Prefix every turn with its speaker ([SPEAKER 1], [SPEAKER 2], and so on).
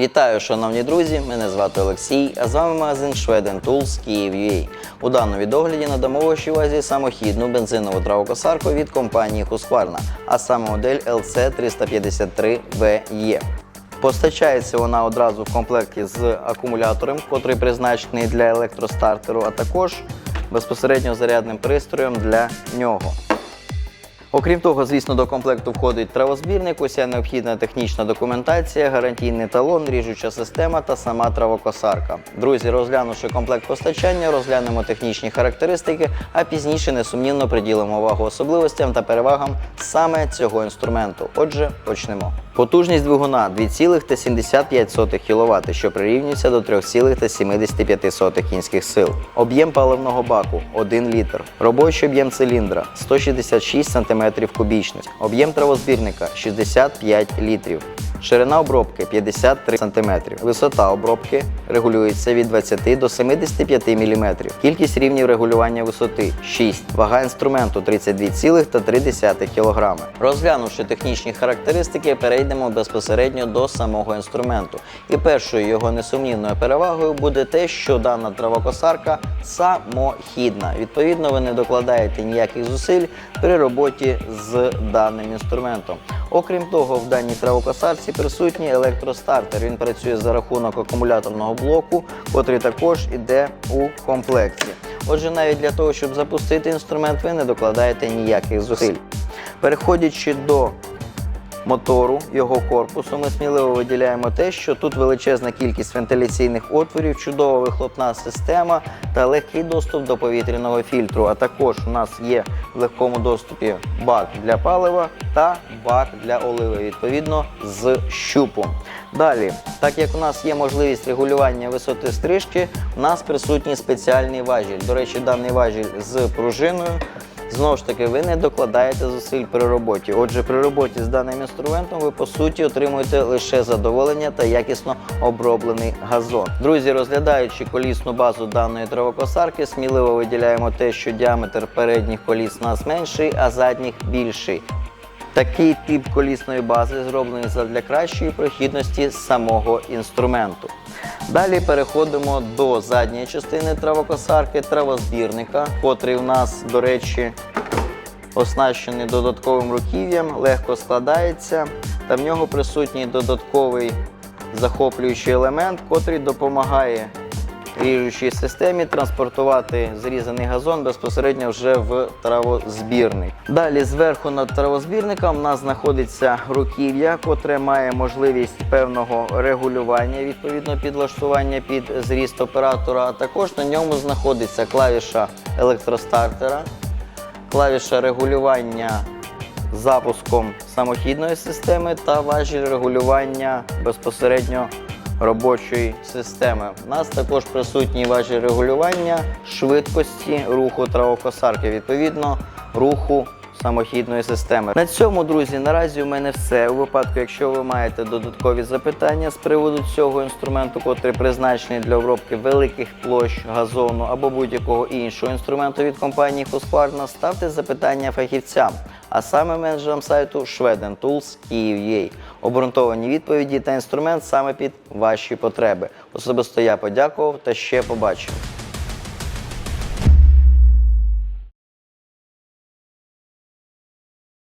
[SPEAKER 1] Вітаю, шановні друзі! Мене звати Олексій, а з вами магазин Schweden Tools Київ.UA. У даному відогляді надамо вашій увазі самохідну бензинову травокосарку від компанії Husqvarna, а саме модель LC353VE. Постачається вона одразу в комплекті з акумулятором, котрий призначений для електростартеру, а також безпосередньо зарядним пристроєм для нього. Окрім того, звісно, до комплекту входить травозбірник, уся необхідна технічна документація, гарантійний талон, ріжуча система та сама травокосарка. Друзі, розглянувши комплект постачання, розглянемо технічні характеристики, а пізніше несумнівно приділимо увагу особливостям та перевагам саме цього інструменту. Отже, почнемо. Потужність двигуна 2,75 кВт, що прирівнюється до 3,75 кінських сил. Об'єм паливного баку 1 літр. Робочий об'єм циліндра 166 см кубічних. Об'єм травозбірника 65 літрів. Ширина обробки 53 см. Висота обробки регулюється від 20 до 75 мм. Кількість рівнів регулювання висоти 6. Вага інструменту 32,3 кг. Розглянувши технічні характеристики, перейдемо безпосередньо до самого інструменту. І першою його несумнівною перевагою буде те, що дана травокосарка самохідна. Відповідно, ви не докладаєте ніяких зусиль при роботі з даним інструментом. Окрім того, в даній травокосарці присутній електростартер. Він працює за рахунок акумуляторного блоку, котрий також іде у комплекті. Отже, навіть для того, щоб запустити інструмент, ви не докладаєте ніяких зусиль. Переходячи до мотору, його корпусу, ми сміливо виділяємо те, що тут величезна кількість вентиляційних отворів, чудова вихлопна система та легкий доступ до повітряного фільтру. А також у нас є в легкому доступі бак для палива та бак для оливи, відповідно з щупом. Далі, так як у нас є можливість регулювання висоти стрижки, у нас присутній спеціальний важіль. До речі, даний важіль з пружиною. Знову ж таки, ви не докладаєте зусиль при роботі. Отже, при роботі з даним інструментом ви по суті отримуєте лише задоволення та якісно оброблений газон. Друзі, розглядаючи колісну базу даної травокосарки, сміливо виділяємо те, що діаметр передніх коліс у нас менший, а задніх більший. Такий тип колісної бази зроблений для кращої прохідності самого інструменту. Далі переходимо до задньої частини травокосарки, травозбірника, котрий у нас, до речі, оснащений додатковим руків'ям, легко складається, та в нього присутній додатковий захоплюючий елемент, котрий допомагає ріжучій системі транспортувати зрізаний газон безпосередньо вже в травозбірник. Далі зверху над травозбірником у нас знаходиться руків'я, котре має можливість певного регулювання, відповідно підлаштування під зріст оператора. А також на ньому знаходиться клавіша електростартера, клавіша регулювання запуском самохідної системи та важіль регулювання безпосередньо робочої системи. У нас також присутні важі регулювання швидкості руху травокосарки, відповідно руху самохідної системи. На цьому, друзі, наразі у мене все. У випадку, якщо ви маєте додаткові запитання з приводу цього інструменту, котрий призначений для обробки великих площ газону або будь-якого іншого інструменту від компанії Husqvarna, ставте запитання фахівцям, а саме менеджерам сайту Schweden Tools Київ.UA. Обґрунтовані відповіді та інструмент саме під ваші потреби. Особисто я подякував та ще побачив.